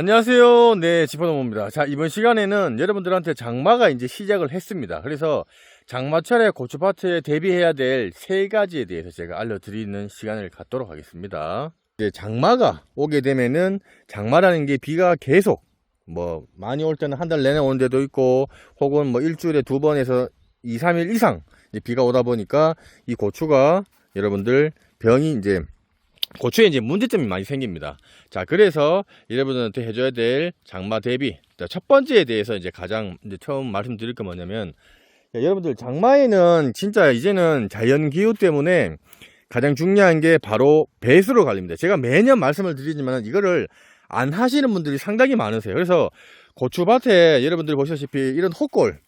안녕하세요. 네, 지퍼노모입니다. 자, 이번 시간에는 여러분들한테 장마가 이제 시작을 했습니다. 그래서 장마철에 고추밭에 대비해야 될 세 가지에 대해서 제가 알려드리는 시간을 갖도록 하겠습니다. 이제 장마가 오게 되면은 장마라는 게 비가 계속 뭐 많이 올 때는 한 달 내내 오는 데도 있고 혹은 뭐 일주일에 두 번에서 2, 3일 이상 비가 오다 보니까 이 고추가 여러분들 병이 이제 고추에 이제 문제점이 많이 생깁니다. 자, 그래서 여러분들한테 해줘야 될 장마 대비. 자, 첫 번째에 대해서 이제 가장 이제 처음 말씀드릴 게 뭐냐면, 야, 여러분들 장마에는 진짜 이제는 자연 기후 때문에 가장 중요한 게 바로 배수로 관리입니다. 제가 매년 말씀을 드리지만 이거를 안 하시는 분들이 상당히 많으세요. 그래서 고추밭에 여러분들 보시다시피 이런 헛골,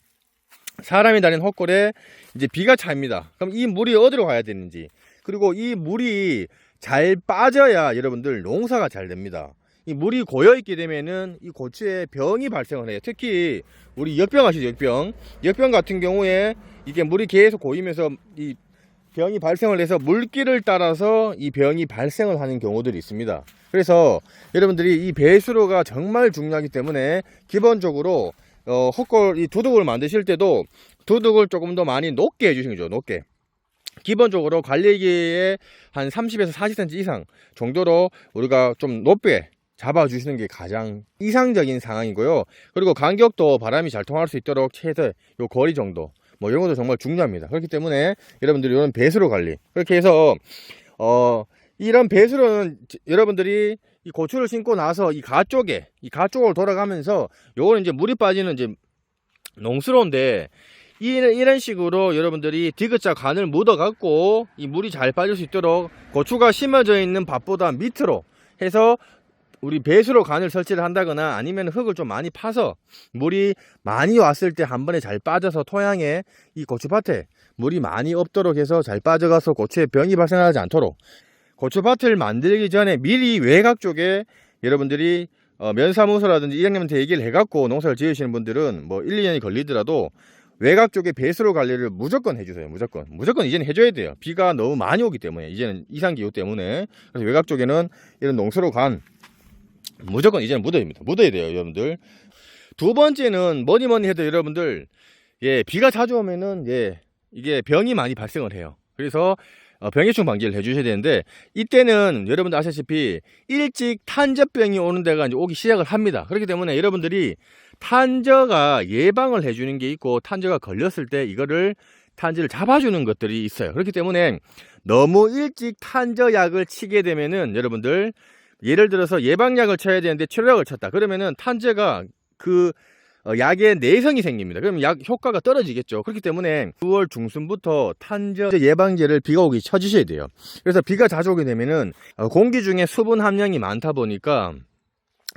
사람이 다니는 헛골에 이제 비가 차입니다. 그럼 이 물이 어디로 가야 되는지, 그리고 이 물이 잘 빠져야 여러분들 농사가 잘 됩니다. 이 물이 고여 있게 되면은 이 고추에 병이 발생을 해요. 특히 우리 역병 아시죠? 역병. 역병 같은 경우에 이게 물이 계속 고이면서 이 병이 발생을 해서 물길을 따라서 이 병이 발생을 하는 경우들이 있습니다. 그래서 여러분들이 이 배수로가 정말 중요하기 때문에 기본적으로 어, 헛골 이 두둑을 만드실 때도 두둑을 조금 더 많이 높게 해주시는 거죠. 높게. 기본적으로 관리기에 한 30에서 40cm 이상 정도로 우리가 좀 높게 잡아주시는 게 가장 이상적인 상황이고요. 그리고 간격도 바람이 잘 통할 수 있도록 최대 요 거리 정도 뭐 이런 것도 정말 중요합니다. 그렇기 때문에 여러분들이 이런 배수로 관리 그렇게 해서 어 이런 배수로는 지- 여러분들이 이 고추를 심고 나서 이 가 쪽에 이 가 쪽으로 돌아가면서 요거는 이제 물이 빠지는 이제 농스러운데 이런, 이런 식으로 여러분들이 디귿자 간을 묻어 갖고 이 물이 잘 빠질 수 있도록 고추가 심어져 있는 밭보다 밑으로 해서 우리 배수로 간을 설치를 한다거나 아니면 흙을 좀 많이 파서 물이 많이 왔을 때 한 번에 잘 빠져서 토양에 이 고추밭에 물이 많이 없도록 해서 잘 빠져가서 고추에 병이 발생하지 않도록 고추밭을 만들기 전에 미리 외곽 쪽에 여러분들이 어, 면사무소라든지 이장님한테 얘기를 해갖고 농사를 지으시는 분들은 뭐 1, 2년이 걸리더라도 외곽 쪽에 배수로 관리를 무조건 해주세요. 무조건. 무조건 이제는 해줘야 돼요. 비가 너무 많이 오기 때문에. 이제는 이상기후 때문에. 그래서 외곽 쪽에는 이런 농수로 간 무조건 이제는 묻어야 됩니다. 묻어야 돼요, 여러분들. 두 번째는 뭐니 뭐니 해도 여러분들, 예, 비가 자주 오면은, 예, 이게 병이 많이 발생을 해요. 그래서 어, 병해충 방지를 해주셔야 되는데, 이때는 여러분들 아시다시피 일찍 탄저병이 오는 데가 이제 오기 시작을 합니다. 그렇기 때문에 여러분들이 탄저가 예방을 해주는 게 있고, 탄저가 걸렸을 때 이거를 탄저를 잡아주는 것들이 있어요. 그렇기 때문에 너무 일찍 탄저약을 치게 되면은 여러분들 예를 들어서 예방약을 쳐야 되는데 치료약을 쳤다. 그러면은 탄저가 그 어, 약에 내성이 생깁니다. 그러면 약 효과가 떨어지겠죠. 그렇기 때문에 9월 중순부터 탄저 예방제를 비가 오기 쳐주셔야 돼요. 그래서 비가 자주 오게 되면은 어, 공기 중에 수분 함량이 많다 보니까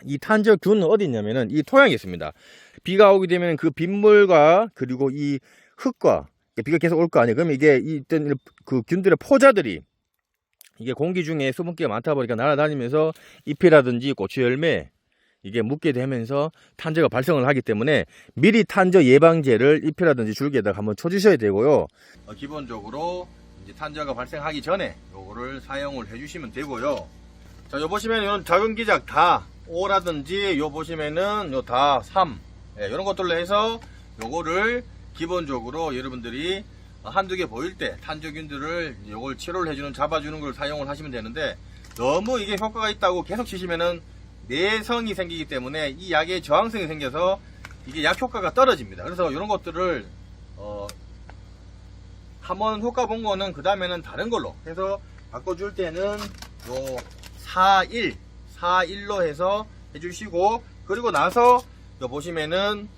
이 탄저균은 어디 있냐면은 이 토양에 있습니다. 비가 오게 되면 그 빗물과 그리고 이 흙과 비가 계속 올 거 아니에요. 그러면 이게 이떤 그 균들의 포자들이 이게 공기 중에 수분기가 많다 보니까 날아다니면서 잎이라든지 고추 열매 이게 묻게 되면서 탄저가 발생을 하기 때문에 미리 탄저 예방제를 잎이라든지 줄기에다가 한번 쳐주셔야 되고요. 어, 기본적으로 이제 탄저가 발생하기 전에 요거를 사용을 해주시면 되고요. 자, 요 보시면 이런 작은 기작 다 5라든지 요 보시면은 요 다 3. 예, 이런 것들로 해서 요거를 기본적으로 여러분들이 한두 개 보일 때 탄저균들을 요걸 치료를 해주는 잡아주는 걸 사용을 하시면 되는데 너무 이게 효과가 있다고 계속 치시면은 내성이 생기기 때문에 이 약에 저항성이 생겨서 이게 약 효과가 떨어집니다. 그래서 이런 것들을 어 한번 효과 본 거는 그 다음에는 다른 걸로 해서 바꿔줄 때는 요 41, 41로 해서 해주시고 그리고 나서 요 보시면은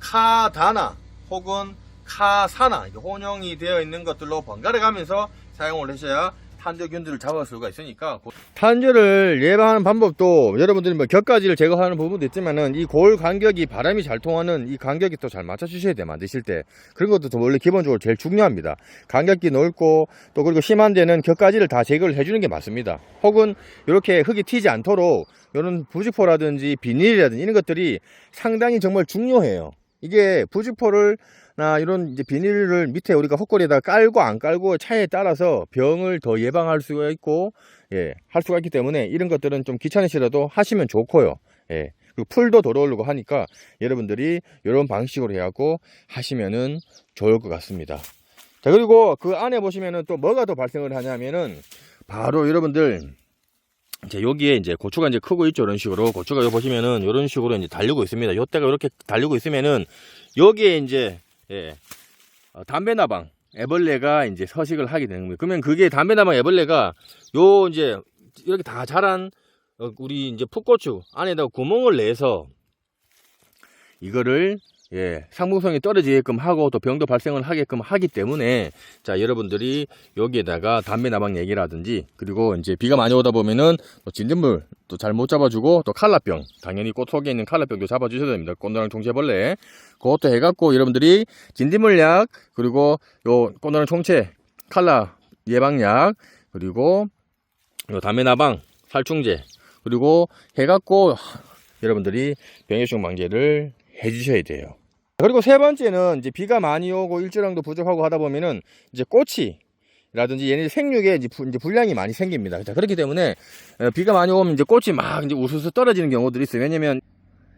카다나 혹은 카사나 혼용이 되어 있는 것들로 번갈아 가면서 사용을 하셔야 탄저균들을 잡을 수가 있으니까 탄저를 예방하는 방법도 여러분들이 뭐 격가지를 제거하는 부분도 있지만은 이 골 간격이 바람이 잘 통하는 이 간격이 또 잘 맞춰 주셔야 돼요 만드실 때. 그런 것도 또 원래 기본적으로 제일 중요합니다. 간격이 넓고 또 그리고 심한 데는 격가지를 다 제거를 해주는 게 맞습니다. 혹은 이렇게 흙이 튀지 않도록 이런 부직포라든지 비닐이라든지 이런 것들이 상당히 정말 중요해요. 이게 부직포를 나 이런 이제 비닐을 밑에 우리가 헛골에다 깔고 안 깔고 차에 따라서 병을 더 예방할 수가 있고 예, 할 수가 있기 때문에 이런 것들은 좀 귀찮으시라도 하시면 좋고요. 예. 그리고 풀도 돌아오르고 하니까 여러분들이 이런 방식으로 해갖고 하시면은 좋을 것 같습니다. 자, 그리고 그 안에 보시면은 또 뭐가 더 발생을 하냐면은 바로 여러분들 이제 여기에 이제 고추가 이제 크고 있죠. 이런 식으로. 고추가 여기 보시면은 이런 식으로 이제 달리고 있습니다. 요때가 이렇게 달리고 있으면은 여기에 이제 예, 어, 담배나방 애벌레가 이제 서식을 하게 되는 거예요. 그러면 그게 담배나방 애벌레가 요 이제 이렇게 다 자란 어, 우리 이제 풋고추 안에다가 구멍을 내서 이거를 예, 상품성이 떨어지게끔 하고 또 병도 발생을 하게끔 하기 때문에 자 여러분들이 여기에다가 담배 나방 얘기라든지 그리고 이제 비가 많이 오다 보면은 또 진딧물 또 잘 못 잡아주고 또 칼라병 당연히 꽃 속에 있는 칼라병도 잡아주셔야 됩니다. 꽃노랑 총체벌레. 그것도 해갖고 여러분들이 진딧물약 그리고 요 꽃노랑 총체 칼라 예방약 그리고 요 담배 나방 살충제 그리고 해갖고 여러분들이 병해충 방제를 해주셔야 돼요. 그리고 세 번째는 이제 비가 많이 오고 일조량도 부족하고 하다 보면은 이제 꽃이 라든지 얘네 생육에 이제, 부- 이제 불량이 많이 생깁니다. 자, 그렇기 때문에 어, 비가 많이 오면 이제 꽃이 막 이제 우수수 떨어지는 경우들이 있어요. 왜냐면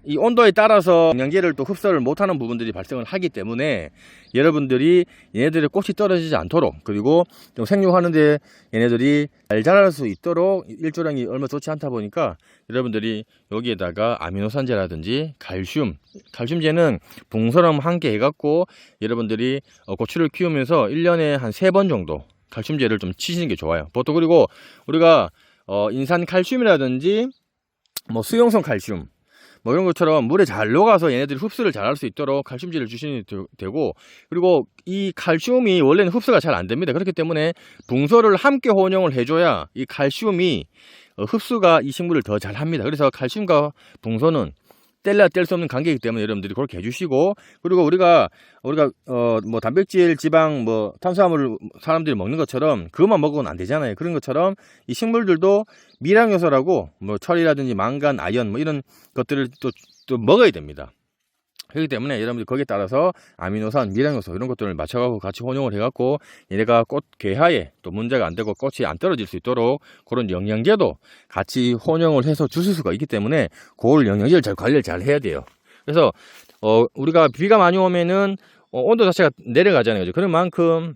이 온도에 따라서 영양제를 또 흡수를 못하는 부분들이 발생을 하기 때문에 여러분들이 얘네들의 꽃이 떨어지지 않도록 그리고 좀 생육하는데 얘네들이 잘 자랄 수 있도록 일조량이 얼마 좋지 않다 보니까 여러분들이 여기에다가 아미노산제라든지 칼슘, 칼슘제는 한개 해갖고 여러분들이 어, 고추를 키우면서 1년에 한세번 정도 칼슘제를 좀 치시는 게 좋아요. 보통 그리고 우리가 어, 인산 칼슘이라든지 뭐 수용성 칼슘 뭐 이런 것처럼 물에 잘 녹아서 얘네들이 흡수를 잘 할 수 있도록 칼슘제를 주시면 되- 되고 그리고 이 칼슘이 원래는 흡수가 잘 안 됩니다. 그렇기 때문에 붕서를 함께 혼용을 해줘야 이 칼슘이 어, 흡수가 이 식물을 더 잘 합니다. 그래서 칼슘과 붕서는 뗄래야 뗄 수 없는 관계이기 때문에 여러분들이 그렇게 해주시고 그리고 우리가 우리가 어 뭐 단백질, 지방, 뭐 탄수화물을 사람들이 먹는 것처럼 그것만 먹으면 안 되잖아요. 그런 것처럼 이 식물들도 미량 요소라고 뭐 철이라든지 망간, 아연 뭐 이런 것들을 또, 또 먹어야 됩니다. 그렇기 때문에 여러분들 거기에 따라서 아미노산, 미량요소 이런 것들을 맞춰가고 같이 혼용을 해갖고 얘네가 꽃 개화에 또 문제가 안 되고 꽃이 안 떨어질 수 있도록 그런 영양제도 같이 혼용을 해서 주실 수가 있기 때문에 그걸 영양제를 잘 관리를 잘 해야 돼요. 그래서 어 우리가 비가 많이 오면은 어, 온도 자체가 내려가잖아요. 그죠? 그런 만큼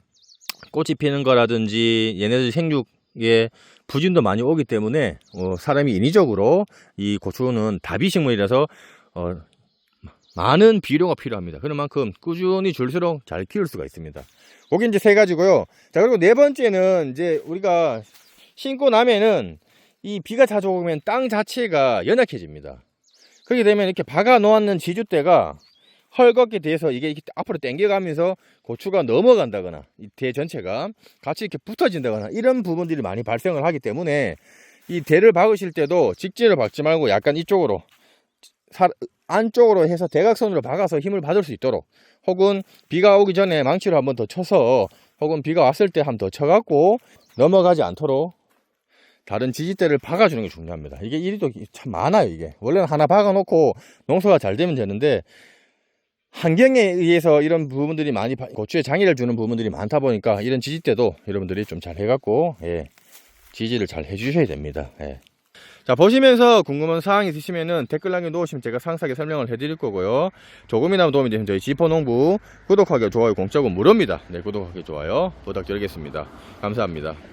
꽃이 피는 거라든지 얘네들 생육에 부진도 많이 오기 때문에 어, 사람이 인위적으로 이 고추는 다비 식물이라서 어, 많은 비료가 필요합니다. 그런 만큼 꾸준히 줄수록 잘 키울 수가 있습니다. 거기 이제 세 가지고요. 자, 그리고 네 번째는 이제 우리가 심고 나면은 이 비가 자주 오면 땅 자체가 연약해집니다. 그렇게 되면 이렇게 박아 놓았는 지주대가 헐겁게 돼서 이게 이렇게 앞으로 당겨가면서 고추가 넘어간다거나 이대 전체가 같이 이렇게 붙어진다거나 이런 부분들이 많이 발생을 하기 때문에 이 대를 박으실 때도 직진을 박지 말고 약간 이쪽으로 사- 안쪽으로 해서 대각선으로 박아서 힘을 받을 수 있도록 혹은 비가 오기 전에 망치로 한번 더 쳐서 혹은 비가 왔을 때 한 번 더 쳐갖고 넘어가지 않도록 다른 지지대를 박아주는 게 중요합니다. 이게 일이 또참 많아요, 이게. 원래는 하나 박아놓고 농사가 잘 되면 되는데, 환경에 의해서 이런 부분들이 많이, 바- 고추에 장애를 주는 부분들이 많다 보니까 이런 지지대도 여러분들이 좀 잘 해갖고, 예, 지지를 잘 해주셔야 됩니다. 예. 자, 보시면서 궁금한 사항이 있으시면은 댓글 남겨놓으시면 제가 상세하게 설명을 해드릴 거고요. 조금이나마 도움이 되면 저희 지포농부 구독하기, 좋아요, 공짜고 무료입니다. 네, 구독하기, 좋아요 부탁드리겠습니다. 감사합니다.